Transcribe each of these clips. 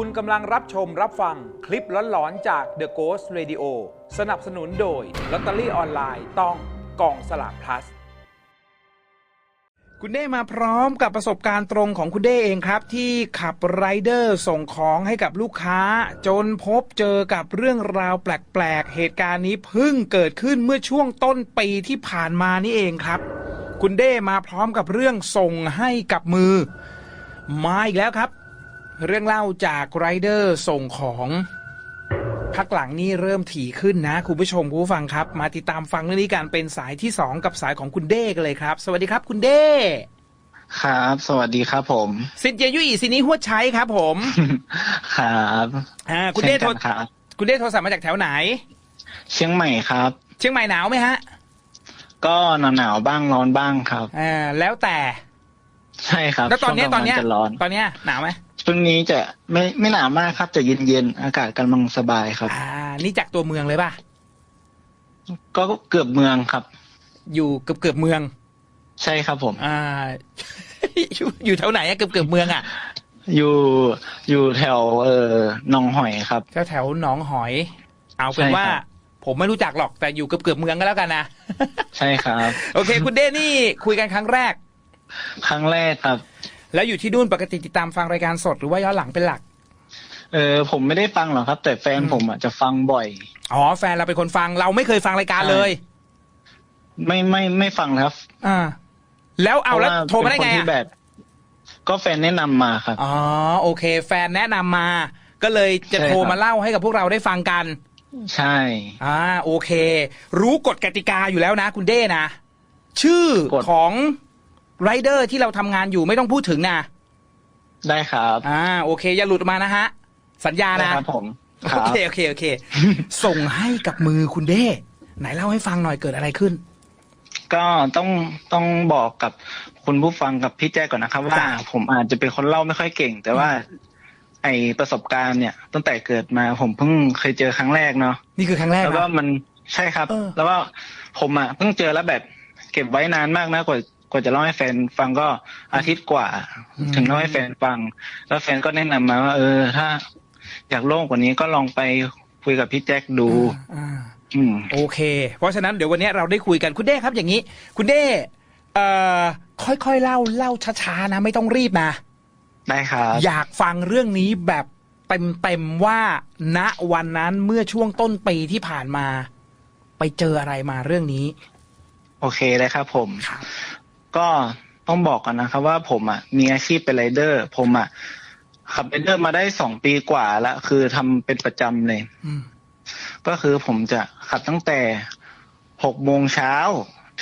คุณกำลังรับชมรับฟังคลิปหลอนๆจาก The Ghost Radio สนับสนุนโดยลอตเตอรี่ออนไลน์ต้องกองสลาก plus คุณเด้มาพร้อมกับประสบการณ์ตรงของคุณเด้เองครับ ที่ขับไรเดอร์ส่งของให้กับลูกค้า จนพบเจอกับเรื่องราวแปลกๆ เหตุการณ์นี้เพิ่งเกิดขึ้นเมื่อช่วงต้นปีที่ผ่านมานี่เองครับ คุณเด้มาพร้อมกับเรื่องส่งให้กับมือ มาอีกแล้วครับ เรื่องเล่าจากไรเดอร์ส่งของพักหลังนี้เริ่มถี่ขึ้นนะ คุณผู้ชมคุณผู้ฟังครับ มาติดตามฟังเรื่องนี้กันเป็นสายที่สองกับสายของคุณเด้กันเลยครับ สวัสดีครับคุณเด้ครับ สวัสดีครับผมสินเจียยุอีสินี้หัวใช้ครับ ผม ครับอ่าคุณเด้ช่นโทรกันครับคุณเด้โทรศัพท์มาจากแถวไหน เชียงใหม่ครับ เชียงใหม่หนาวไหมฮะ ก็หนาวหนาวๆบ้างร้อนบ้างครับอ่าแล้วแต่ ใช่ครับ แล้วตอนเนี้ยช่วงตกอนลางเนี้ยจะร้อนตอนเนี้ยหนาวไหม ช่วงนี้จะไม่ไม่หนาวมากครับจะเย็นเย็นๆอากาศกำลังสบายครับ อ่า นี่จากตัวเมืองเลยป่ะ ก็เกือบเมืองครับ อยู่เกือบเกือบเมือง ใช่ครับผม อ่า อยู่อยู่แถวไหนอะเกือบเกือบเมืองอะอยู่อยู่แถวเอ่อหนองหอยครับแถวแถวหนองหอย เอาเป็นใช่ครับว่า ผมไม่รู้จักหรอกแต่อยู่เกือบเกือบเมืองก็แล้วกันนะใช่ครับ โอเค คุณเด้นี่คุยกันครั้งแรก ครั้งแรกครับ แล้วอยู่ที่นู่นปกติติดตามฟังรายการสดหรือว่าย้อนหลังเป็นหลัก เออผมไม่ได้ฟังหรอกครับ แต่แฟนผมอะจะฟังบ่อยอ๋อแฟนเราเป็นคนฟังเราไม่เคยฟังรายการเลย ไม่ไม่ไม่ฟังครับ อ่า แล้วเอาแล้วพะโทรมาได้เป็นไงคนที่อะแบบก็แฟนแนะนำมาครับอ๋อโอเค แฟนแนะนำมา ก็เลยจะใช่โทรครับมาเล่าให้กับพวกเราได้ฟังกัน ใช่อ่าโอเค รู้กฎกติกาอยู่แล้วนะ คุณเด้นะชื่อกฎของ ไรเดอร์ที่เราทำงานอยู่ไม่ต้องพูดถึงนะได้ครับอ่าโอเค อย่าหลุดมานะฮะ สัญญาได้นะ ครับผมคโอรับ เคโอเคโอเค ส่งให้กับมือคุณเด้ไหนเล่าให้ฟังหน่อยเกิดอะไรขึ้น ก็ต้องต้องบอกกับคุณผู้ฟังกับพี่แจ้ก่อนนะครับ ว่าจ้ะ ผมอาจจะเป็นคนเล่าไม่ค่อยเก่ง แต่ว่า ไอประสบการณ์เนี่ย ตั้งแต่เกิดมาผมเพิ่งเคยเจอครั้งแรกเนาะนี่คือครั้งแรกแล้วก็นะ มันใช่ครับ เออ แล้วก็ผมอะเพิ่งเจอแล้วแบบ เก็บไว้นานมากนะกว่า กว่าจะเล่าให้แฟนฟังก็อาทิตย์กว่า ถึงเล่าให้แฟนฟัง แล้วแฟนก็แนะนำมาว่า เออ ถ้าอยากโล่งกว่านี้ก็ลองไปคุยกับพี่แจ็คดูอ่าอืมโอเค เพราะฉะนั้นเดี๋ยววันนี้เราได้คุยกันคุณเด้ครับอย่างนี้ คุณเด้เอ่อค่อยๆเล่าเล่าช้าๆนะไม่ต้องรีบนะได้ครับอยากฟังเรื่องนี้แบบเต็มๆว่าณวันนั้นเมื่อช่วงต้นปีที่ผ่านมา ไปเจออะไรมาเรื่องนี้ โอเคเลยครับผมครับ ก็ต้องบอกกันนะครับว่าผมอะมีอาชีพเป็นไรเดอร์ ผมอะขับไรเดอร์มาได้สองปีกว่าแล้วคือทำเป็นประจำเลยอืมก็คือผมจะขับตั้งแต่หกโมงเช้า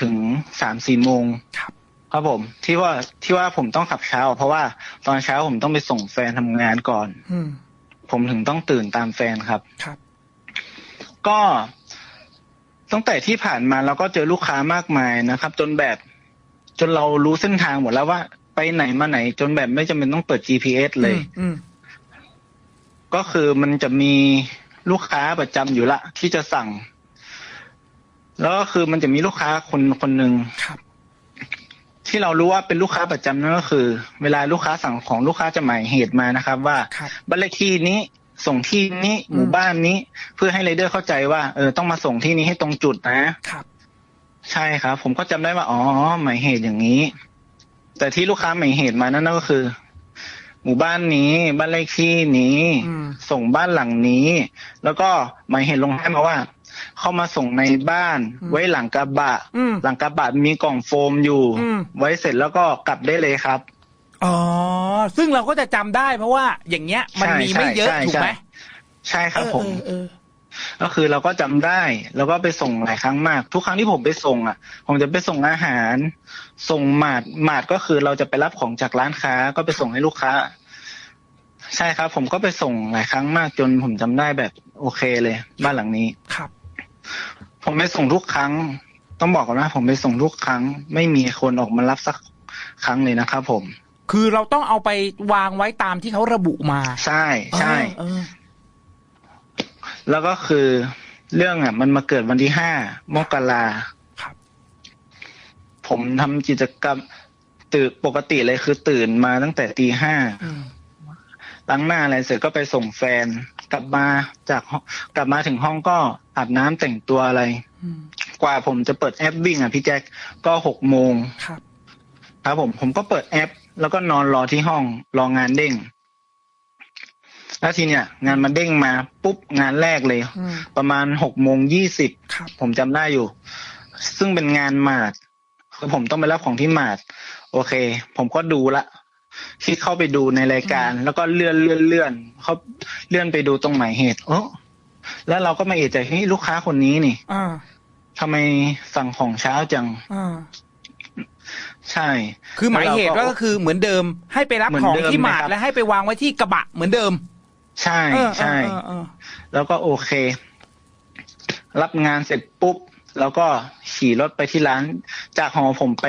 ถึงสามสี่โมงครับครับผม ที่ว่าที่ว่าผมต้องขับเช้า เพราะว่าตอนเช้าผมต้องไปส่งแฟนทำงานก่อน อืมผมถึงต้องตื่นตามแฟนครับครับ ก็ตั้งแต่ที่ผ่านมาเราก็เจอลูกค้ามากมายนะครับ จนแบบ จนเรารู้เส้นทางหมดแล้วว่า ไปไหนมาไหน จนแบบไม่จำเป็นต้องเปิด GPS เลย อืมก็คือมันจะมีลูกค้าประจำอยู่ละ ที่จะสั่ง แล้วก็คือมันจะมีลูกค้าคนคนหนึ่งครับ ที่เรารู้ว่าเป็นลูกค้าประจำนั่นก็คือ เวลาลูกค้าสั่งของลูกค้าจะหมายเหตุมานะครับ ว่าครับ บ้านเลขที่นี้ส่งที่นี้อืม หมู่บ้านนี้ เพื่อให้ไรเดอร์เข้าใจว่าเออต้องมาส่งที่นี้ให้ตรงจุดนะ ครับ ใช่ครับ ผมก็จำได้ว่าอ๋อหมายเหตุอย่างนี้ แต่ที่ลูกค้าหมายเหตุมานั่นก็คือ หมู่บ้านนี้ บ้านเลขที่นี้ อืม ส่งบ้านหลังนี้ แล้วก็หมายเหตุลงให้มาว่า เข้ามาส่งในบ้าน อืม ไว้หลังกระบะ อืม หลังกระบะมีกล่องโฟมอยู่ อืม ไว้เสร็จแล้วก็กลับได้เลยครับ อ๋อ ซึ่งเราก็จะจำได้เพราะว่าอย่างเงี้ย มันใช่มีไม่เยอะใช่ถูกไหมใช่ครับผม เออเออ ก็คือเราก็จำได้ แล้วก็ไปส่งหลายครั้งมาก ทุกครั้งที่ผมไปส่งอะ ผมจะไปส่งอาหาร ส่งหมาดหมาดก็คือเราจะไปรับของจากร้านค้า ก็ไปส่งให้ลูกค้า ใช่ครับ ผมก็ไปส่งหลายครั้งมากจนผมจำได้แบบโอเคเลย บ้านหลังนี้ครับ ผมไปส่งทุกครั้ง ต้องบอกก่อนว่าผมไปส่งทุกครั้ง ไม่มีคนออกมารับสักครั้งเลยนะครับผมคือเราต้องเอาไปวางไว้ตามที่เขาระบุมา ใช่ใช่เออ แล้วก็คือเรื่องอะ มันมาเกิดวันที่ห้ามกราครับผมทำกิจกรรมตื่นปกติเลยคือตื่นมาตั้งแต่ตีห้าอืมล้างหน้าอะไรเสร็จก็ไปส่งแฟน กลับมาจากห้องกลับมาถึงห้องก็อาบน้ำแต่งตัวอะไรอืมกว่าผมจะเปิดแอปวิ่งอะพี่แจ็คก็หกโมงครับครับผมผมก็เปิดแอป แล้วก็นอนรอที่ห้องรองานเด้ง แล้วทีเนี้ยงานมันเด้งมาปุ๊บงานแรกเลยอืมประมาณหกโมงยี่สิบครับผมจำได้อยู่ ซึ่งเป็นงานหมาดคือผมต้องไปรับของที่หมาดโอเค ผมก็ดูละที่เข้าไปดูในรายการ แล้วก็เลื่อนเลื่อนเลื่อนเขาเลื่อนไปดูตรงไหนเหตุโอ้แล้วเราก็มาเอะใจเฮ้ยลูกค้าคนนี้นี่อ่าทำไมสั่งของเช้าจังอ่าใช่ คือหมายเหตุแล้วเราก็ก็คือเหมือนเดิม ให้ไปรับเหมือนของเดิมที่หมาดนะครับและให้ไปวางไว้ที่กระบะเหมือนเดิม ใช่เออใช่เออเออแล้วก็โอเค รับงานเสร็จปุ๊บ แล้วก็ขี่รถไปที่ร้าน จากหอผมไป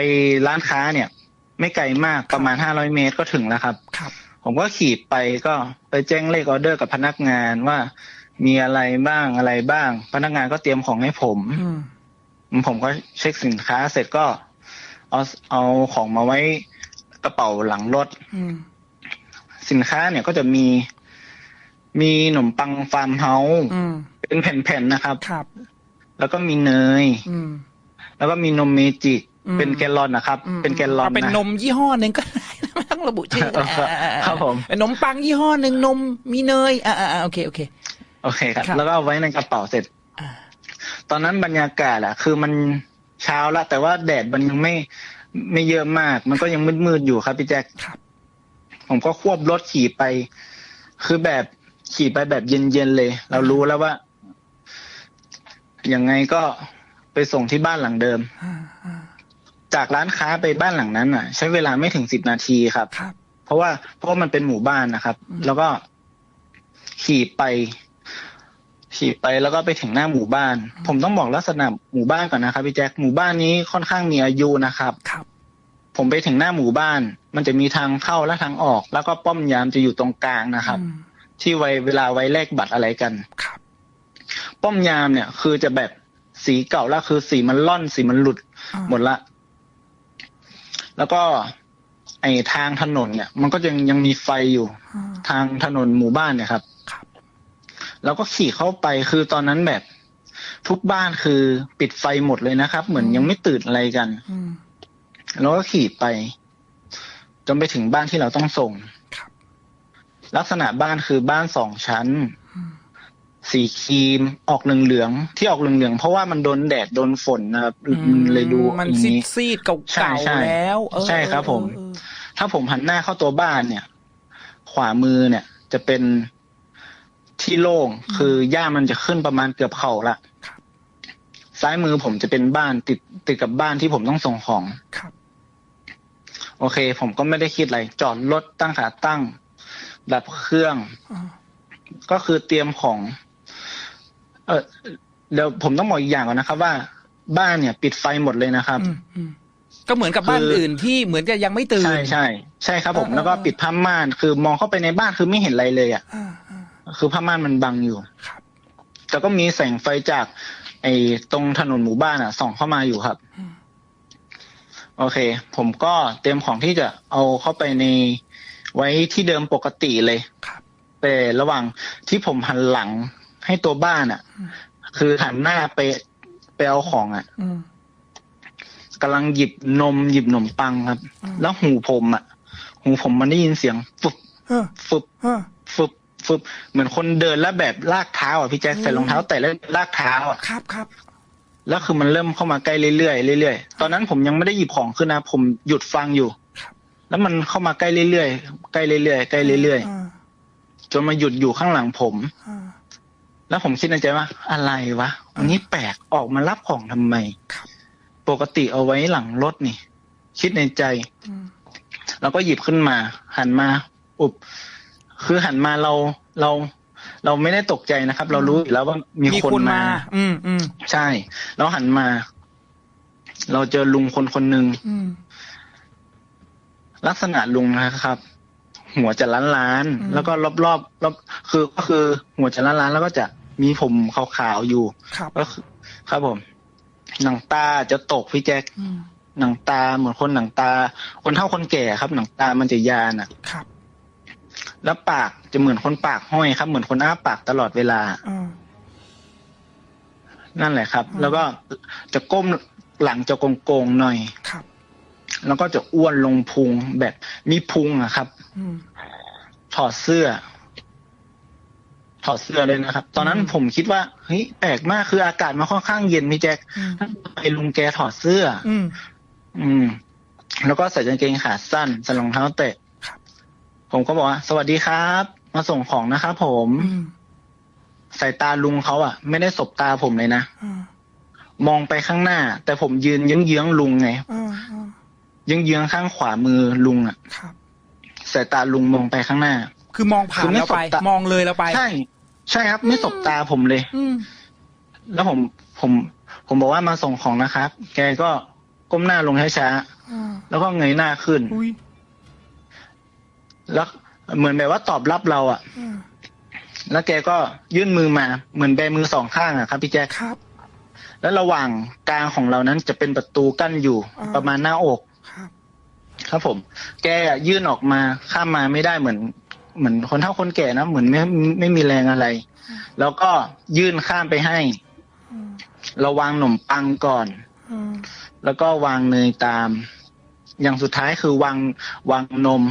ร้านค้าเนี่ย ไม่ไกลมากประมาณห้าร้อยเมตรก็ถึงแล้วครับครับ ผมก็ขี่ไปก็ไปแจ้งเลขออเดอร์กับพนักงานว่า มีอะไรบ้างอะไรบ้าง พนักงานก็เตรียมของให้ผมอืมผมก็เช็คสินค้าเสร็จก็เอาเอาของมาไว้กระเป๋าหลังรถอืมสินค้าเนี่ยก็จะมี มีขนมปังฟาร์มเฮาส์อืมเป็นแผ่นๆนะครับ ครับ แล้วก็มีเนย อืม แล้วก็มีนมเมจิอืมเป็นแกลลอนนะครับอืมเป็นแกลลอนเอาเป็นนะนมยี่ห้อหนึ่งก็ได้นะไม่ต้องระบุชื่อเออครับครับผมเป็นนมปังยี่ห้อหนึ่งนมมีเนย อ่าอ่าโอเคโอเค โอเคครับครับแล้วก็เอาไว้ในกระเป๋าเสร็จอ่าตอนนั้นบรรยากาศอะคือมันเช้าละแต่ว่าแดดมันยังไม่ไม่เยอะมาก มันก็ยังมืดๆอยู่ครับพี่แจ็คครับผมก็ควบรถขี่ไป คือแบบ ขี่ไปแบบเย็นๆเลย เรารู้แล้วว่ายังไงก็ไปส่งที่บ้านหลังเดิมอ่าอ่าจากร้านค้าไปบ้านหลังนั้นอะ ใช้เวลาไม่ถึงสิบนาทีครับครับเพราะว่าเพราะว่ามันเป็นหมู่บ้านนะครับอืมแล้วก็ขี่ไป ขี่ไปแล้วก็ไปถึงหน้าหมู่บ้าน ผมต้องบอกลักษณะหมู่บ้านก่อนนะครับพี่แจ็คหมู่บ้านนี้ค่อนข้างมีอายุนะครับครับ ผมไปถึงหน้าหมู่บ้าน มันจะมีทางเข้าและทางออก แล้วก็ป้อมยามจะอยู่ตรงกลางนะครับอืม ที่ไว้เวลาไว้แลกบัตรอะไรกันครับป้อมยามเนี่ย คือจะแบบสีเก่าแล้วคือสีมันล่อนสีมันหลุดอ่าหมดละ แล้วก็ ไอ้ทางถนนเนี่ย มันก็ยังยังมีไฟอยู่อ่าทางถนนหมู่บ้านเนี่ยครับครับแล้วก็ขี่เข้าไปคือตอนนั้นแบบ ทุกบ้านคือปิดไฟหมดเลยนะครับ เหมือนยังไม่ตื่นอะไรกันอืมแล้วก็ขี่ไป จนไปถึงบ้านที่เราต้องส่งครับ ลักษณะบ้านคือบ้านสองชั้นอืมสีครีมออกเหลืองๆที่ออกเหลืองๆเพราะว่ามันโดนแดดโดนฝนนะครับมันเลยดูมันอย่างซีดนี้ซีดๆใช่เก่าใช่ๆแล้วเออใช่ครับ ผมเออถ้าผมหันหน้าเข้าตัวบ้านเนี่ย ขวามือเนี่ย จะเป็นที่โล่งคือหญ้ามันจะขึ้นประมาณเกือบเข่าละครับซ้ายมือผมจะเป็นบ้านติดติดกับบ้านที่ผมต้องส่งของครับ โอเค ผมก็ไม่ได้คิดอะไร จอดรถตั้งขาตั้ง ดับเครื่องอ่าก็คือเตรียมของ เออเดี๋ยวผมต้องบอกอีกอย่างก่อนนะครับ ว่าบ้านเนี่ย ปิดไฟหมดเลยนะครับอืมอืมก็เหมือนกับบ้านคืออื่นที่เหมือนกับยังไม่ตื่นใช่ใช่ใช่ครับ ผมเออแล้วก็เออปิดผ้าม่าน คือมองเข้าไปในบ้านคือไม่เห็นอะไรเลยอะอ่าอ่าคือผ้าม่านมันบังอยู่ครับแต่ก็มีแสงไฟจาก ไอ้ตรงถนนหมู่บ้านอะ ส่องเข้ามาอยู่ครับอืมโอเค ผมก็เตรียมของที่จะเอาเข้าไปใน ไว้ที่เดิมปกติเลยครับแต่ระหว่างที่ผมหันหลังให้ตัวบ้านอะอืมคือหันหน้าไปไปเอาของอะอืมกำลังหยิบนมหยิบขนมปังครับอืมแล้วหูผมอะ หูผมมันได้ยินเสียงฟึบเออฟึบเออฟึบฟึบเหมือนคนเดินแล้วแบบลากเท้าอะพี่แจ๊คอืมใส่รองเท้า แต่แล้วลากเท้าอะครับครับแล้วคือมันเริ่มเข้ามาใกล้เรื่อยๆเรื่อยๆตอนนั้นผมยังไม่ได้หยิบของขึ้นนะผมหยุดฟังอยู่ครับ แล้วมันเข้ามาใกล้เรื่อยๆใกล้เรื่อยๆใกล้เรื่อยาๆจนมาหยุดอยู่ข้างหลังผมอ่าแล้วผมคิดในใจว่า อะไรวะอันนี้แปลกออกมารับของทำไมครับปกติเอาไว้หลังรถนี่ คิดในใจอืมแล้วก็หยิบขึ้นมา หันมา อุบคือหันมาเราเรา เราไม่ได้ตกใจนะครับ เรารู้อยู่แล้วว่ามีมีคนคนมามา อืมอืมใช่แล้วหันมา เราเจอลุงคนคนหนึ่งอืม ลักษณะลุงนะครับ หัวจะล้านล้านๆอืมแล้วก็รอบรอบรอบคือก็คือหัวจะล้านล้านๆแล้วก็จะมีผมขาวๆอยู่ครับก็คือครับผม หนังตาจะตกพี่แจ็คอืมหนังตาเหมือนคนหนังตา คนเฒ่าคนแก่ครับ หนังตามันจะยานอะครับ แล้วปากจะเหมือนคนปากห้อยครับ เหมือนคนอ้าปากตลอดเวลาอ่านั่นแหละครับอืมแล้วก็จะก้มหลังจะโกงๆหน่อยครับ แล้วก็จะอ้วนลงพุงแบบมีพุงอะครับอืมถอดเสื้อ ถอดเสื้อเลยนะครับ ตอนนั้นอืมผมคิดว่าเฮ้ยแปลกมากคืออากาศมันค่อนข้างเย็นพี่แจ็คอืมไอ้ลุงแกถอดเสื้ออืมอืม แล้วก็ใส่กางเกงขาสั้นใส่รองเท้าเตะครับผมก็บอกว่า สวัสดีครับ มาส่งของนะครับผมอืมสายตาลุงเขาอะไม่ได้สบตาผมเลยนะอ่ามองไปข้างหน้า แต่ผมยืนเยื้องๆลุงไงอ่าอ่า เยื้องๆข้างขวามือลุงอะครับสายตาลุงมองไปข้างหน้า คือมองผ่าคืนอไม่แล้วไปสบตามมองเลยแล้วไป ใช่ ใช่ครับ ไม่สบตาผมเลย อืมแล้วผมผม ผมบอกว่ามาส่งของนะครับ แกก็ก้มหน้าลงช้าอ่าๆแล้วก็เงยหน้าขึ้นอุ้ยแล้วเหมือนแบบว่าตอบรับเราอะอ่าแล้วแกก็ยื่นมือมา เหมือนแบมือสองข้างอะครับ พี่แจ๊คครับ แล้วระหว่างกลางของเรานั้นจะเป็นประตูกั้นอยู่อ่าประมาณหน้าอก ครับ ครับผม แกอะยื่นออกมาข้ามมาไม่ได้เหมือน เหมือนคนเฒ่าคนแก่นะเหมือนไม่ไม่มีแรงอะไร แล้วก็ยื่นข้ามไปให้อืมเราวางขนมปังก่อนอืมแล้วก็วางเนยตาม อย่างสุดท้ายคือวางวางนม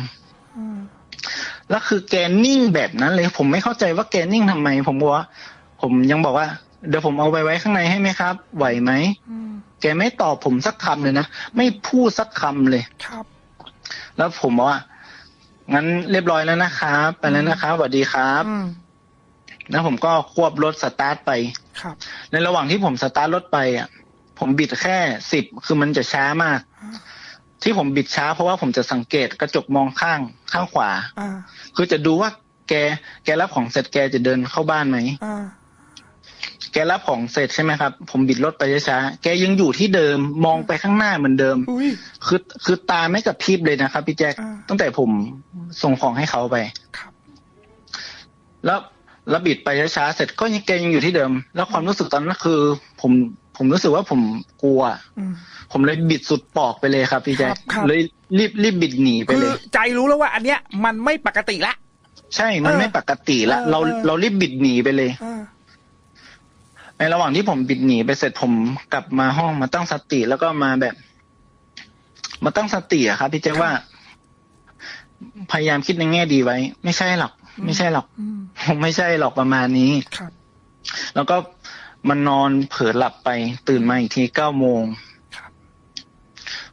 อืมแล้วคือแกนิ่งแบบนั้นเลย ผมไม่เข้าใจว่าแกนิ่งทำไม ผมบอกว่า ผมยังบอกว่า เดี๋ยวผมเอาไปไว้ข้างในให้ไหมครับ ไหวไหมอืม แกไม่ตอบผมสักคำเลยนะ ไม่พูดสักคำเลยครับ แล้วผมบอกว่า งั้นเรียบร้อยแล้วนะครับไปแล้วนะครับสวัสดีครับอืมแล้วผมก็ควบรถสตาร์ทไปครับ ในระหว่างที่ผมสตาร์ทรถไปอะ ผมบิดแค่สิบคือมันจะช้ามากอ่าที่ผมบิดช้าเพราะว่าผมจะสังเกตกระจกมองข้างข้างขวาอ่าคือจะดูว่าแกแกรับของเสร็จแกจะเดินเข้าบ้านไหมอ่า แกรับของเสร็จใช่ไหมครับ ผมบิดรถไปช้าๆแกยังอยู่ที่เดิมมองไปข้างหน้าเหมือนเดิมอุ้ยคือคือตาไม่กระพริบเลยนะครับพี่แจ๊คอ่าตั้งแต่ผมส่งของให้เขาไปครับ แล้วแล้วบิดไปช้าๆเสร็จก็ยังแกยังอยู่ที่เดิม แล้วความรู้สึกตอนนั้นคือ ผมผมรู้สึกว่าผมกลัวอืมผมเลยบิดสุดปอกไปเลยครับพี่แจ๊คครับครับเลยรีบรีบบิดหนีไปคืเลอยใจรู้แล้วว่า อันเนี้ยมันไม่ปกติละ ใช่มันเออไม่ปกติละเออเราเออเรารีบบิดหนีไปเลยอ่า ในระหว่างที่ผมบิดหนีไปเสร็จผมกลับมาห้องมาตั้งสติแล้วก็มาแบบ มาตั้งสติอะครับพี่แจ๊คว่า พยายามคิดในแง่ดีไว้ ไม่ใช่หรอก ไม่ใช่หรอกอืมผมไม่ใช่หรอกประมาณนี้ครับ แล้วก็มันนอนเผลอหลับไป ตื่นมาอีกทีเก้าโมงครับ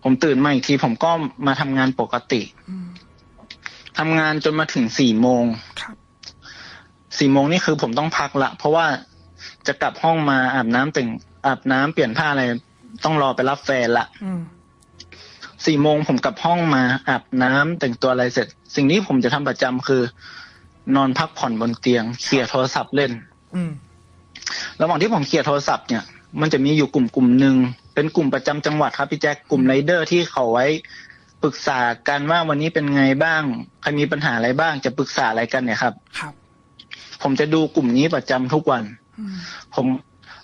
ผมตื่นมาอีกที ผมก็มาทำงานปกติอืมทำงานจนมาถึงสี่โมงครับสี่โมงนี่คือผมต้องพักละ เพราะว่า จะกลับห้องมาอาบน้ำแต่งอาบน้ำเปลี่ยนผ้าอะไร ต้องรอไปรับแฟนละอืมสี่โมงผมกลับห้องมาอาบน้ำแต่งตัวอะไรเสร็จ สิ่งที่ผมจะทำประจำคือ นอนพักผ่อนบนเตียงเคลียร์โทรศัพท์เล่น อืมระหว่างที่ผมเคลียร์โทรศัพท์เนี่ย มันจะมีอยู่กลุ่มกลุ่มหนึ่งเป็นกลุ่มประจำจังหวัดครับพี่แจ๊คกลุ่มไรเดอร์ที่เขาไว้ปรึกษากันว่าวันนี้เป็นไงบ้างใครมีปัญหาอะไรบ้างจะปรึกษาอะไรกันเนี่ยครับ ครับ ผมจะดูกลุ่มนี้ประจำทุกวันอืม ผม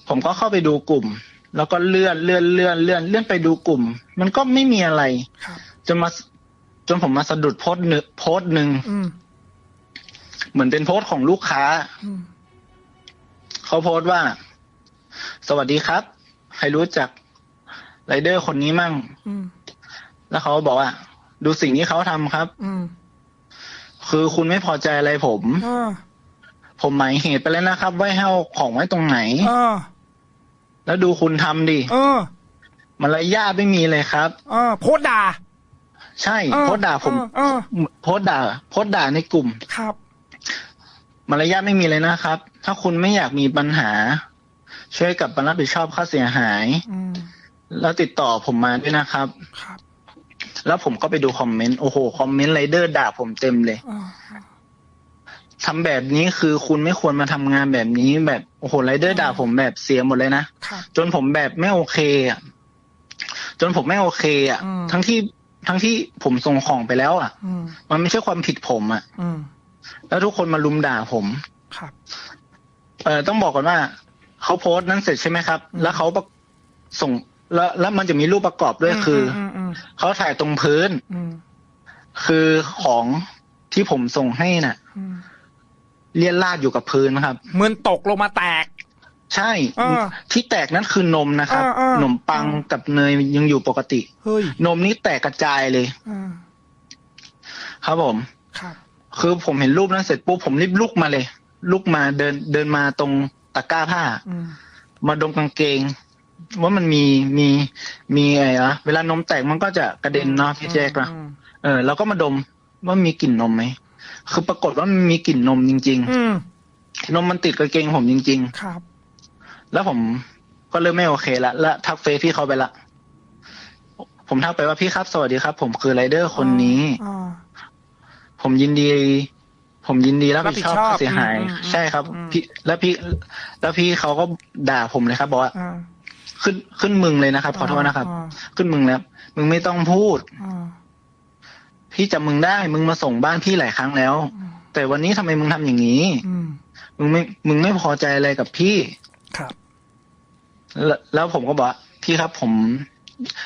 ผมก็เข้าไปดูกลุ่ม แล้วก็เลื่อนเลื่อนเลื่อนเลื่อนเลื่อนไปดูกลุ่ม มันก็ไม่มีอะไรครับจนมาจนผมมาสะดุดโพสต์หนึ่งโพสต์หนึ่งอืมเหมือนเป็นโพสต์ของลูกค้าอืมเขาโพสต์ว่า สวัสดีครับ ใครรู้จักไรเดอร์คนนี้มั่งอืมแล้วเขาบอกว่า ดูสิ่งที่เขาทำครับอืมคือคุณไม่พอใจอะไรผมอ่า ผมหมายเหตุไปแล้วนะครับว่าให้เอาของไว้ตรงไหนอ่าแล้วดูคุณทำดิเออมารยาทไม่มีเลยครับ เออโพสต์ด่า ใช่เออโพสต์ด่าผมเออ โพสต์ด่าโพสต์ด่าในกลุ่ม ครับ มารยาทไม่มีเลยนะครับ ถ้าคุณไม่อยากมีปัญหา ช่วยกลับมารับผิดชอบค่าเสียหาย อืมแล้วติดต่อผมมาด้วยนะครับ ครับแล้วผมก็ไปดูคอมเมนต์ โอ้โห คอมเมนต์ไรเดอร์ด่าผมเต็มเลยอ่า ทำแบบนี้คือคุณไม่ควรมาทำงานแบบนี้แบบโอ้โหไรเดอร์ด่าผมแบบเสียหมดเลยนะครับจนผมแบบไม่โอเคอะจนผมไม่โอเคอะอืมทั้งที่ทั้งที่ผมส่งของไปแล้ว อะอืมมันไม่ใช่ความผิดผมอะอืมแล้วทุกคนมาลุมด่าผมครับ เออต้องบอกก่อนว่าเขาโพสต์นั้นเสร็จใช่ไหมครับอืมแล้วเขาประส่งแล้วแล้วมันจะมีรูปประกอบด้วยคืออมอืมเขาถ่ายตรงพื้นอืมคือของที่ผมส่งให้น่ะอืม เลี่ยนลาดอยู่กับพื้นครับเหมือนตกลงมาแตก ใช่อ่าที่แตกนั้นคือนมนะครับอ่าอ่าขนมปังกับเนยยังอยู่ปกติเฮ้ยนมนี้แตกกระจายเลยอ่าครับผมครับคือผมเห็นรูปนั้นเสร็จปุ๊บผมรีบลุกมาเลย ลุกมาเดินเดินมาตรงตะกร้าผ้าอืมมาดมกางเกง ว่ามันมีมีมีอะไรอะเวลานมแตกมันก็จะกระเด็นเนาะพี่แจ๊คนะอืมเออเราก็มาดมว่ามีกลิ่นนมไหม คือปรากฏว่ามันมีกลิ่นนมจริง อืมๆ นมมันติดกางเกงผมจริง ครับ ๆ แล้วผมก็เริ่มไม่โอเคละและทักเฟซพี่เขาไปละ ผมทักไปว่าพี่ครับสวัสดีครับ ผมคือไรเดอร์คนนี้ อ่า ผมยินดี ผมยินดีรับผิดชอบรับผิดชอบค่าเสียหาย อืมอืมใช่ครับ อืม พี่แล้วพี่ แล้วพี่เขาก็ด่าผมเลยครับบอกว่าอ่าขึ้นขึ้นมึงเลยนะครับ ขอโทษนะครับ อ่าขึ้นมึงแล้วมึงไม่ต้องพูด อ่า พี่จำมึงได้ มึงมาส่งบ้านพี่หลายครั้งแล้วอืมแต่วันนี้ทำไมมึงทำอย่างนี้อืมมึงไม่มึงไม่พอใจอะไรกับพี่ครับ แล้วแล้วผมก็บอกว่าพี่ครับ ผม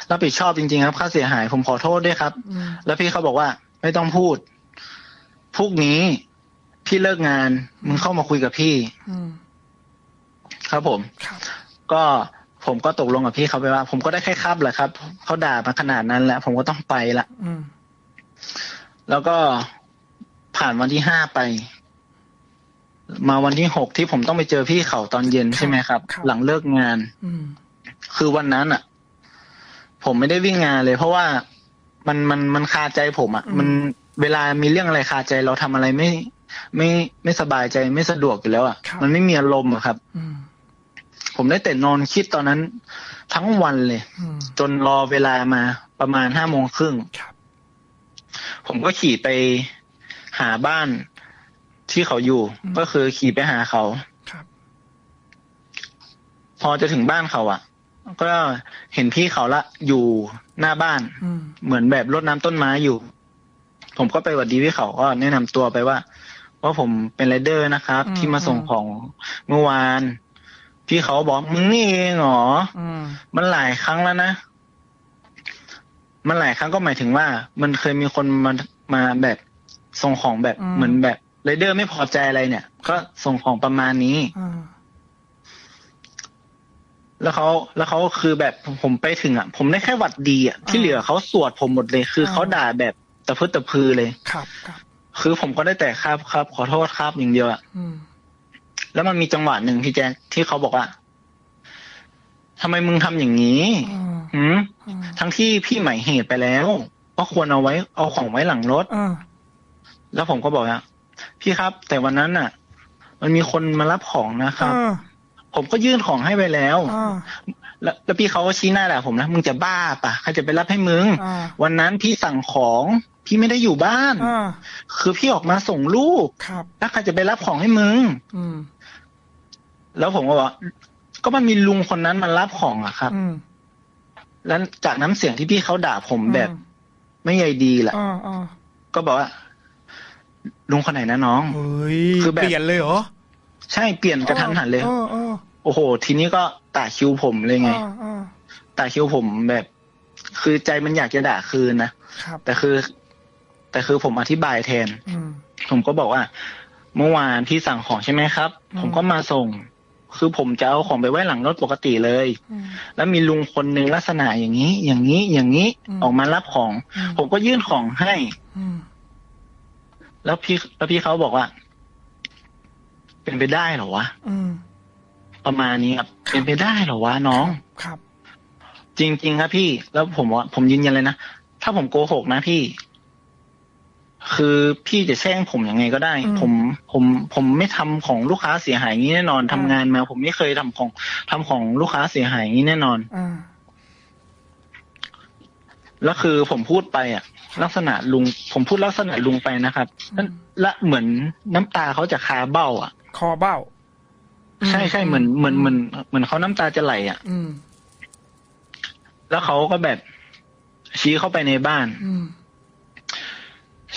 รับผิดชอบจริงๆครับ ค่าเสียหายผมขอโทษด้วยครับอืมแล้วพี่เขาบอกว่า ไม่ต้องพูดพรุ่งนี้พี่เลิกงาน มึงเข้ามาคุยกับพี่อืมครับผมครับก็ผมก็ตกลงกับพี่เขาไปว่า ผมก็ได้แค่ครับแหละครับเขาด่ามาขนาดนั้นแล้ว ผมก็ต้องไปละอืม แล้วก็ผ่านวันที่ห้าไป มาวันที่หกที่ผมต้องไปเจอพี่เขาตอนเย็นใช่ไหมครับ หลังเลิกงานอืมคือวันนั้นอะ ผมไม่ได้วิ่งงานเลย เพราะว่ามันมันมันคาใจผมอะ มันเวลามีเรื่องอะไรคาใจเราทำอะไรไม่ ไม่ไม่สบายใจไม่สะดวกอยู่แล้วอะ มันไม่มีอารมณ์อะครับอืมผมได้แต่นอนคิดตอนนั้น ทั้งวันเลยอืมจนรอเวลามาประมาณห้าโมงครึ่งครับ ผมก็ขี่ไปหาบ้านที่เขาอยู่ ก็คือขี่ไปหาเขาครับพอจะถึงบ้านเขาอะ ก็เห็นพี่เขาละอยู่หน้าบ้านอืมเหมือนแบบรดน้ำต้นไม้อยู่ ผมก็ไปหวัดดีพี่เขาก็แนะนำตัวไปว่าว่าผมเป็นไรเดอร์นะครับ ที่มาส่งของเมื่อวาน พี่เขาบอกมึงนี่เองเหรออืมมันหลายครั้งแล้วนะ มันหลายครั้งก็หมายถึงว่า มันเคยมีคนมามาแบบส่งของแบบอืม เหมือนแบบไรเดอร์ไม่พอใจอะไรเนี่ย ก็ส่งของประมาณนี้ อ่าแล้วเขาแล้วเขาคือแบบผมผมไปถึงอะ ผมได้แค่หวัดดีอะที่เหลือเขาสวดผมหมดเลย คือเขาด่าแบบตะพึดตะพือเลย ครับครับ คือผมก็ได้แต่ครับครับ ขอโทษครับอย่างเดียวอะ อืม แล้วมันมีจังหวะหนึ่งพี่แจ๊คที่เขาบอกว่า ทำไมมึงทำอย่างนี้อ่าหืมอ่าทั้งที่พี่หมายเหตุไปแล้วว่าควรเอาไว้เอาของไว้หลังรถอ่าแล้วผมก็บอกว่าพี่ครับ แต่วันนั้นน่ะ มันมีคนมารับของนะครับอ่าผมก็ยื่นของให้ไปแล้วอ่าแล้วแล้วพี่เขาก็ชี้หน้าด่าผมนะมึงจะบ้าปะใครจะไปรับให้มึงอ่าวันนั้นพี่สั่งของพี่ไม่ได้อยู่บ้านอ่าคือพี่ออกมาส่งลูกครับแล้วใครจะไปรับของให้มึงอืมแล้วผมก็บอก ก็มันมีลุงคนนั้นมารับของอะครับอืมแล้วจากน้ำเสียงที่พี่เขาด่าผมแบบ ไม่ใยดีแหละอ่าอ่าก็บอกว่า ลุงคนไหนนะน้องเฮ้ยคือแบบเปลี่ยนเลยเหรอใช่เปลี่ยนกระทันหันเลยออออโอ้โห ทีนี้ก็ตาคิวผมเลยไงอ่าอ่าตาคิวผมแบบ คือใจมันอยากจะด่าคืนนะครับแต่คือ แต่คือผมอธิบายแทนอืมผมก็บอกว่า เมื่อวานพี่สั่งของใช่ไหมครับอืมผมก็มาส่ง คือผมจะเอาของไปไว้หลังรถปกติเลยอืมแล้วมีลุงคนหนึ่งลักษณะอย่างนี้ อย่างนี้ อย่างนี้อืมออกมารับของอืมผมก็ยื่นของให้อืมแล้วพี่แล้วพี่เขาบอกว่า เป็นไปได้เหรอวะอืมประมาณนี้ครับ เป็นไปได้เหรอวะน้องครับ จริง ๆ ครับพี่ แล้วผมว่าผมยืนยันเลยนะ ถ้าผมโกหกนะพี่ คือพี่จะแช่งผมยังไงก็ได้อืมผมผมผมไม่ทำของลูกค้าเสียหายอย่างนี้แน่นอนอืมทำงานมา ผมไม่เคยทำของทำของลูกค้าเสียหายอย่างนี้แน่นอนอ่าแล้วคือผมพูดไปอะ ลักษณะลุง ผมพูดลักษณะลุงไปนะครับนั่นและเหมือนน้ำตาเขาจะคาเบ้า อะ คอเบ้า ใช่ใช่เหมือนเหมือนเหมือนเหมือนเขาน้ำตาจะไหลอะอืมแล้วเขาก็แบบชี้เข้าไปในบ้าน อืม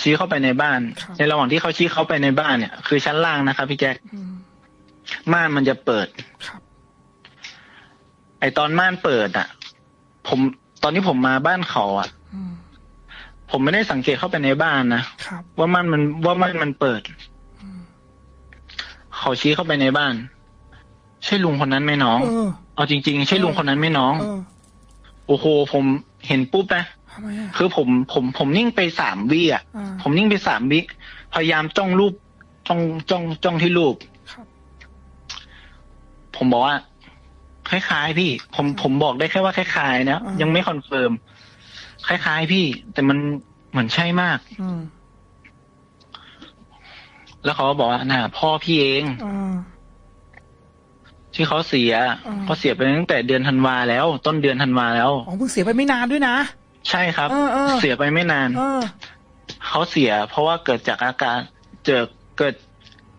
ชี้เข้าไปในบ้านครับในระหว่างที่เขาชี้เข้าไปในบ้านเนี่ย คือชั้นล่างนะครับพี่แจ๊คอืมม่านมันจะเปิดครับ ไอตอนม่านเปิด อะ ผมตอนที่ผมมาบ้านเขาอะอืมผมไม่ได้สังเกตเข้าไปในบ้านนะครับว่ามันมันว่ามันมันเปิดเขาชี้เข้าไปในบ้าน ใช่ลุงคนนั้นไหมน้อง เออเอาจริง ๆ ใช่ลุงคนนั้นไหมน้องเออโอ้โหผมเห็นปุ๊บนะทำไมอะ คือผมผมผมนิ่งไปสามวิอะอ่าผมนิ่งไปสามวิพยายามจ้องรูปจ้องจ้องจ้องที่รูปครับผมบอกว่า คล้ายๆ พี่ ผมผมบอกได้แค่ว่าคล้ายๆนะอ่ายัยังไม่คอนเฟิร์มคล้ายๆ พี่ แต่มันเหมือนใช่มากอืมแล้วเขาก็บอกว่าน่ะพ่อพี่เองอ่าที่เขาเสียอ่าเขาเสียไปตั้งแต่เดือนธันวาแล้ว ต้นเดือนธันวาแล้วอ๋อเพิ่งเสียไปไม่นานด้วยนะ ใช่ครับ เออเออ เสียไปไม่นาน เออ เขาเสีย เพราะว่าเกิดจากอาการเจอเกิด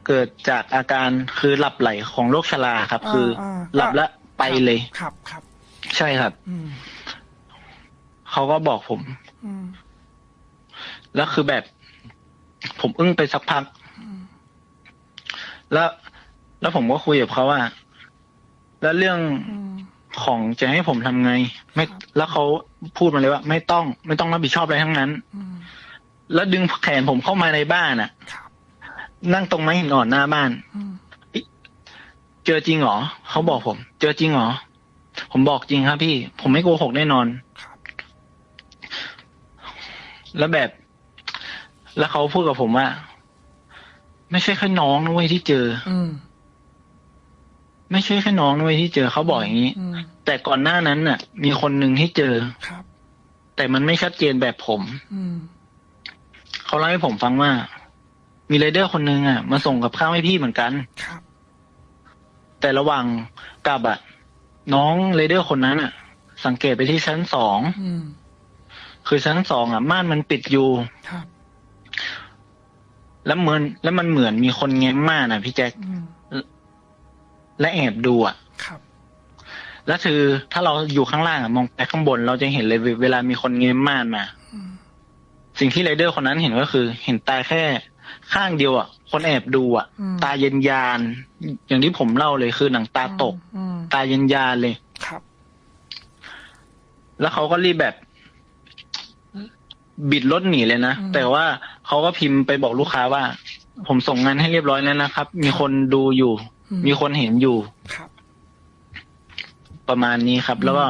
เกิดจากอาการคือหลับไหลของโรคชราครับคืออา หลับแล้วไปเลย ครับครับ ใช่ครับ อืมเขาก็บอกผม อืมแล้วคือแบบ ผมอึ้งไปสักพักแล้ว แล้วผมก็คุยกับเขาว่า แล้วเรื่องอืม ของจะให้ผมทำไง ไม่ครับแล้วเขาพูดมาเลยว่า ไม่ต้อง ไม่ต้องรับผิดชอบอะไรทั้งนั้นอืมแล้วดึงแขนผมเข้ามาในบ้านอะครับนั่งตรงไม้หินอ่อนหน้าบ้านอืมเจอจริงเหรอเขาบอกผม เจอจริงเหรอผมบอกจริงครับพี่ ผมไม่โกหกแน่นอนครับแล้วแบบ แล้วเขาพูดกับผมว่า ไม่ใช่แค่น้องนะเว้ยที่เจอ อืม ไม่ใช่แค่น้องนะเว้ยที่เจอเขาบอกอย่างนี้อืมแต่ก่อนหน้านั้นน่ะ มีคนหนึ่งที่เจอครับ แต่มันไม่ชัดเจนแบบผมอืมเขาเล่าให้ผมฟังว่า มีไรเดอร์คนหนึ่งอะ มาส่งกับข้าวให้พี่เหมือนกันครับ แต่ระหว่างกลับอะน้องไรเดอร์คนนั้นอะ สังเกตไปที่ชั้นสองอืมคือชั้นสองอะ ม่านมันปิดอยู่ครับแล้วเหมือน แล้วมันเหมือนมีคนแง้มม่านอะพี่แจ็คอืม และแอบดูอะครับ แล้วคือถ้าเราอยู่ข้างล่างอะมองไปข้างบน เราจะเห็นเลยเวเวลามีคนเง้มม่านมาอืมสิ่งที่ไรเดอร์คนนั้นเห็นก็คือ เห็นตาแค่ข้างเดียวอะ คนแอบดูอะอืมตาเย็นยาน อย่างที่ผมเล่าเลยคือหนังตาตกอืมตาเย็นยานเลยครับ แล้วเขาก็รีบแบบบิดรถหนีเลยนะ แต่ว่าเขาก็พิมพ์ไปบอกลูกค้าว่า ผมส่งงานให้เรียบร้อยแล้วนะครับ มีคนดูอยู่อื มมีคนเห็นอยู่ครับ ประมาณนี้ครับ แล้วก็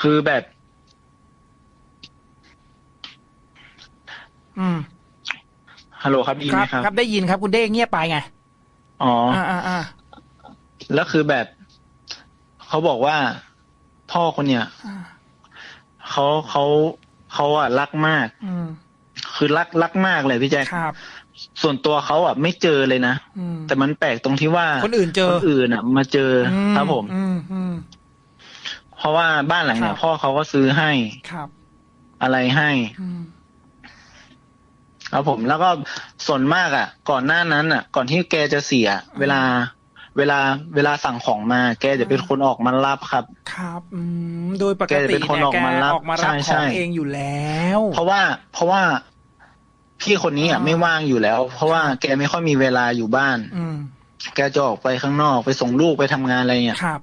คือแบบ อืมฮัลโหลครับได้ยินคไหรัมบครับ ครับได้ยินครับ คุณเด้เงียบไปไง อ๋ออ่าอ่าอ่าแล้วคือแบบ เขาบอกว่าพ่อคนเนี้ยอ่าเขาเขาเขาอะรักมาก อืมคือรักรักมากเลยพี่แจ๊คครับ ส่วนตัวเขาอะไม่เจอเลยนะอืมแต่มันแปลกตรงที่ว่าคนอื่นเจอคนอื่นอะมาเจออครับผมอืมอืมเพราะว่าบ้านหลังเนี้ครัยบพ่อเขาก็ซื้อให้ครับ อะไรให้อืมครับผม แล้วก็ส่วนมากอะ ก่อนหน้านั้นอะ ก่อนที่แกจะเสีย เวลา เวลา เวลาสั่งของมา แกจะเป็นคนออกมารับครับ ครับ อืมโดยปกแกจะติเป็นคนเนี่ยออกแกมารับออกมารับใช่ขใช่องเองอยู่แล้ว เพราะว่า เพราะว่า พี่คนนี้อะอ่าไม่ว่างอยู่แล้ว เพราะว่าแกไม่ค่อยมีเวลาอยู่บ้าน อืมแกจะออกไปข้างนอกไปส่งลูกไปทำงานอะไรเนี่ยครับ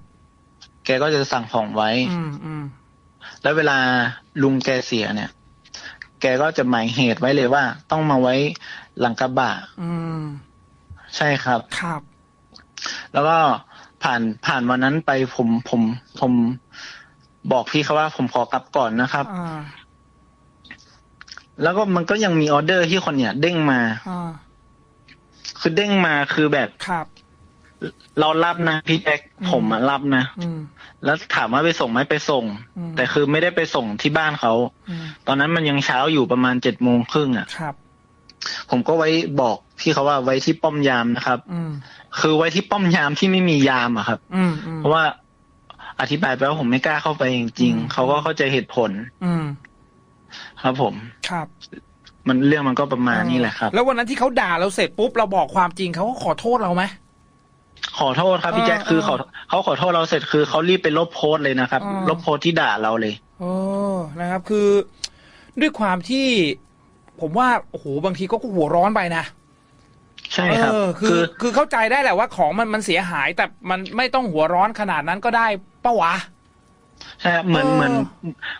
แกก็จะสั่งของไว้ อืมอืมแล้วเวลาลุงแกเสียเนี่ย แกก็จะหมายเหตุไว้เลยว่า ต้องมาไว้หลังกระบะอืม ใช่ครับครับ แล้วก็ผ่านผ่านวันนั้นไปผมผมผมบอกพี่เขาว่าผมขอกลับก่อนนะครับอ่า แล้วก็มันก็ยังมีออเดอร์ที่คนเนี่ย เด้งมาอ่าคือเด้งมาคือแบบครับ เรารับนะพี่แจ็คอืมผมอะรับนะอืมแล้วถามว่าไปส่งไหมไปส่งอืมแต่คือไม่ได้ไปส่งที่บ้านเขาอืมตอนนั้นมันยังเช้าอยู่ประมาณเจ็ดโมงครึ่งอะครับ ผมก็ไว้บอกพี่เขาว่าไว้ที่ป้อมยามนะครับอืมคือไว้ที่ป้อมยามที่ไม่มียามอะครับอืมอืมเพราะว่าอธิบายไปว่าผมไม่กล้าเข้าไปจริงอืมๆเขาก็เข้าใจเหตุผล อืม ครับผม ครับ มันเรื่องมันก็ประมาณนี้แหละครับ แล้ววันนั้นที่เขาด่าเราเสร็จปุ๊บเราบอกความจริงเขาก็ขอโทษเราไหมขอโทษครับพี่เออแจ๊คคือเออเขาเขาขอโทษเราเสร็จคือเขารีบไปลบโพสต์เลยนะครับเออลบโพสต์ที่ด่าเราเลยโอ้นะครับ คือด้วยความที่ ผมว่าโอ้โหบางทีก็หัวร้อนไปนะใช่ครับเออคือคือคือเข้าใจได้แหละว่าของมันมันเสียหาย แต่มันไม่ต้องหัวร้อนขนาดนั้นก็ได้ปะวะ ใช่ครับเหมือนเออเหมือน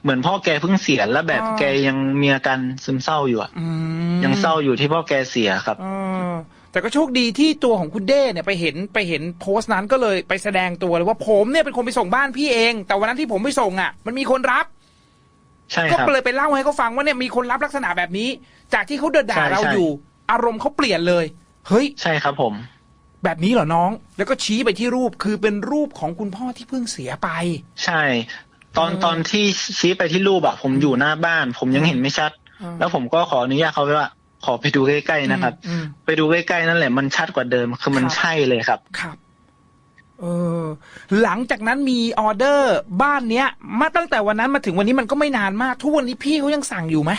เหมือนพ่อแกเพิ่งเสียแล้วแบบอ๋อแกยังมีอาการซึมเศร้าอยู่อะอืมยังเศร้าอยู่ที่พ่อแกเสียครับเออแต่ก็โชคดีที่ตัวของคุณเด้เนี่ยไปเห็นไปเห็นโพสต์นั้นก็เลยไปแสดงตัวเลยว่าผมเนี่ยเป็นคนไปส่งบ้านพี่เอง แต่วันนั้นที่ผมไปส่งอะ มันมีคนรับใช่ก็ครับเลยไปเล่าให้เขาฟังว่าเนี่ยมีคนรับลักษณะแบบนี้ จากที่เขาเดินด่าใช่เราใช่อยู่ อารมณ์เขาเปลี่ยนเลย เฮ้ย ใช่ครับผม แบบนี้เหรอน้อง แล้วก็ชี้ไปที่รูปคือเป็นรูปของคุณพ่อที่เพิ่งเสียไป ใช่ ตอนเออตอนที่ชี้ไปที่รูปอะผมอยู่หน้าบ้าน ผมยังเห็นไม่ชัดอืมแล้วผมก็ขออนุญาตเขาไปว่า ขอไปดูใกล้ๆนะครับอืมไปดูใกล้ๆนั่นแหละมันชัดกว่าเดิมคือมันครับใช่เลยครับครับเออหลังจากนั้นมีออเดอร์บ้านเนี้ย มาตั้งแต่วันนั้นมาถึงวันนี้มันก็ไม่นานมาก ทุกวันนี้พี่เขายังสั่งอยู่ไหม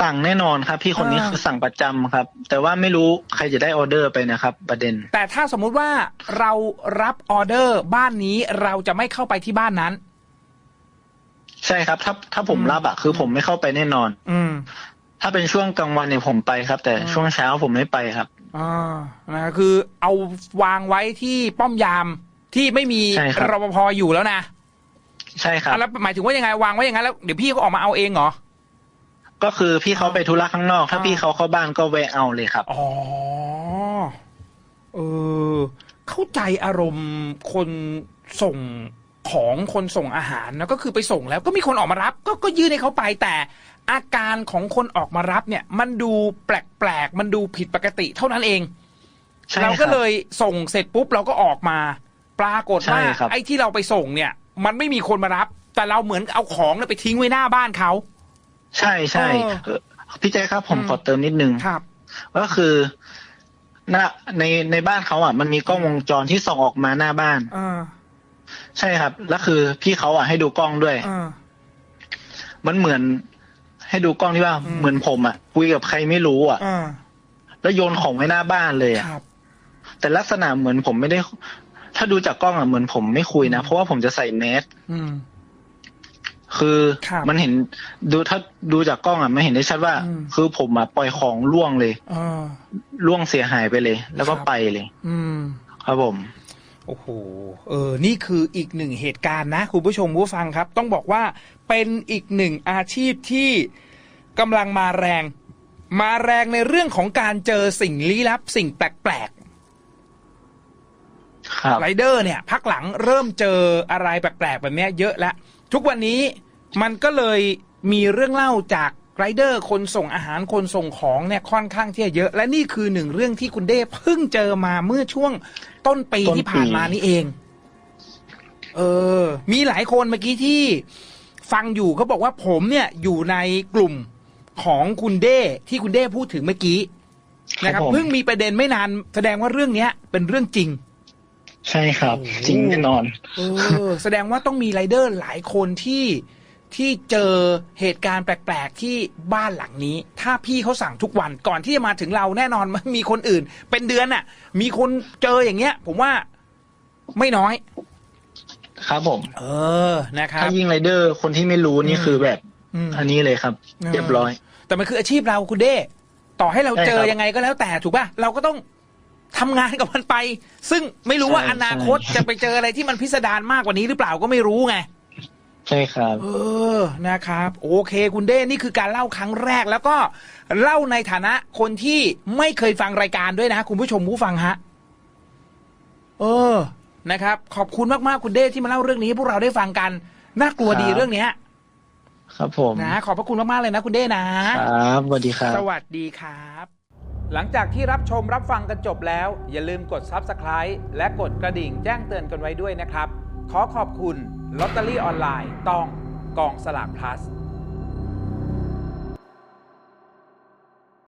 สั่งแน่นอนครับ พี่คนนี้อ่าคือสั่งประจำครับ แต่ว่าไม่รู้ใครจะได้ออเดอร์ไปนะครับ ประเด็น แต่ถ้าสมมุติว่าเรารับออเดอร์บ้านนี้เราจะไม่เข้าไปที่บ้านนั้น ใช่ครับ ถ้าถ้าผมอืมรับอะคือผมไม่เข้าไปแน่นอน อืม ถ้าเป็นช่วงกลางวันเนี่ยผมไปครับ แต่อืมช่วงเช้าผมไม่ไปครับอ่านะคือเอาวางไว้ที่ป้อมยามที่ไม่มีใช่ครับรปภอยู่แล้วนะใช่ครับอะแล้วหมายถึงว่ายังไงวางไว้อย่างนั้นแล้วเดี๋ยวพี่เขาออกมาเอาเองเหรอ ก็คือพี่เขาไปธุระข้างนอก ถ้าอ่าพี่เขาเข้าบ้านก็แวะเอาเลยครับ อ๋อ เออ เข้าใจอารมณ์คนส่งของคนส่งอาหารนะก็คือไปส่งแล้วก็มีคนออกมารับ ก็ก็ยื่นให้เขาไปแต่อาการของคนออกมารับเนี่ย มันดูแปลกๆ มันดูผิดปกติเท่านั้นเองใช่เราคก็รับเลยส่งเสร็จปุ๊บเราก็ออกมา ปรากฏว่าใช่ครับไอ้ที่เราไปส่งเนี่ย มันไม่มีคนมารับ แต่เราเหมือนเอาของเนี่ยไปทิ้งไว้หน้าบ้านเขา ใช่ใช่เออเออพี่แจ๊คครับผมอืมขอเติมนิดนึงครับก็คือหน้าในในบ้านเขาอะ มันมีกล้องวงจรที่ส่องออกมาหน้าบ้านอ่าใช่ครับ แล้วคือพี่เขาอะให้ดูกล้องด้วยอ่ามันเหมือน ให้ดูกล้องที่ว่าอืมเหมือนผมอะคุยกับใครไม่รู้ อะอ่าแล้วโยนของไว้หน้าบ้านเลยอะครับแต่ลักษณะเหมือนผมไม่ได้ ถ้าดูจากกล้องอะเหมือนผมไม่คุยนะ เพราะว่าผมจะใส่แมสอืม คือครับมันเห็นดูถ้าดูจากกล้องอะไม่เห็นได้ชัดว่าอืมคือผมอะปล่อยของล่วงเลยอ่าล่วงเสียหายไปเลย แล้วก็ครับไปเลย อืมครับผมโอ้โห เออ นี่คืออีกหนึ่งเหตุการณ์นะคุณผู้ชมผู้ฟังครับ ต้องบอกว่าเป็นอีกหนึ่งอาชีพที่กำลังมาแรง มาแรงในเรื่องของการเจอสิ่งลี้ลับ สิ่งแปลกครับๆไรเดอร์เนี่ย พักหลังเริ่มเจออะไรแปลกๆแบบเนี้ยเยอะแล้ว ทุกวันนี้มันก็เลยมีเรื่องเล่าจากไรเดอร์คนส่งอาหารคนส่งของเนี่ยค่อนข้างที่จะเยอะ และนี่คือหนึ่งเรื่องที่คุณเด้เพิ่งเจอมาเมื่อช่วงต้นปีต้นปี ที่ผ่านมานี่เอง เออ มีหลายคนเมื่อกี้ที่ฟังอยู่เขาบอกว่าผมเนี่ยอยู่ในกลุ่มของคุณเด้ที่คุณเด้พูดถึงเมื่อกี้นะครับผม เพิ่งมีประเด็นไม่นานแสดงว่าเรื่องเนี้ย เป็นเรื่องจริง ใช่ครับโอ้โหจริงแน่นอนเออแสดงว่าต้องมีไรเดอร์หลายคนที่ที่เจอเหตุการณ์แปลกๆที่บ้านหลังนี้ ถ้าพี่เขาสั่งทุกวันก่อนที่จะมาถึงเราแน่นอนมันมีคนอื่น เป็นเดือนน่ะ มีคนเจออย่างเงี้ย ผมว่าไม่น้อย ครับผม เออนะครับถ้ายิ่งไรเดอร์ คนที่ไม่รู้นี่อืมคือแบบอืมอันนี้เลยครับเออเรียบร้อย แต่มันคืออาชีพเราคุณเด้ ต่อให้เราใช่เจอครับยังไงก็แล้วแต่ถูกป่ะเราก็ต้อง ทำงานกับมันไป ซึ่งไม่รู้ว่าใช่อนาคตใช่ จะไปเจออะไรที่มันพิสดารมากกว่านี้หรือเปล่าก็ไม่รู้ไง ใช่ครับ เออ นะครับ โอเค คุณเด้ นี่คือการเล่าครั้งแรกแล้วก็เล่าในฐานะคนที่ไม่เคยฟังรายการด้วยนะ คุณผู้ชมผู้ฟังฮะ เออ นะครับ ขอบคุณมากๆ คุณเด้ที่มาเล่าเรื่องนี้ให้พวกเราได้ฟังกัน น่ากลัวดีครับ เรื่องเนี้ย ครับผมนะ ขอบพระคุณมากๆเลยนะ คุณเด้นะ ครับสวัสดีครับ สวัสดีครับ หลังจากที่รับชมรับฟังกันจบแล้ว อย่าลืมกด Subscribe และกดกระดิ่งแจ้งเตือนกันไว้ด้วยนะครับ ขอขอบคุณลอตเตอรี่ออนไลน์ต้องกองสลาก plus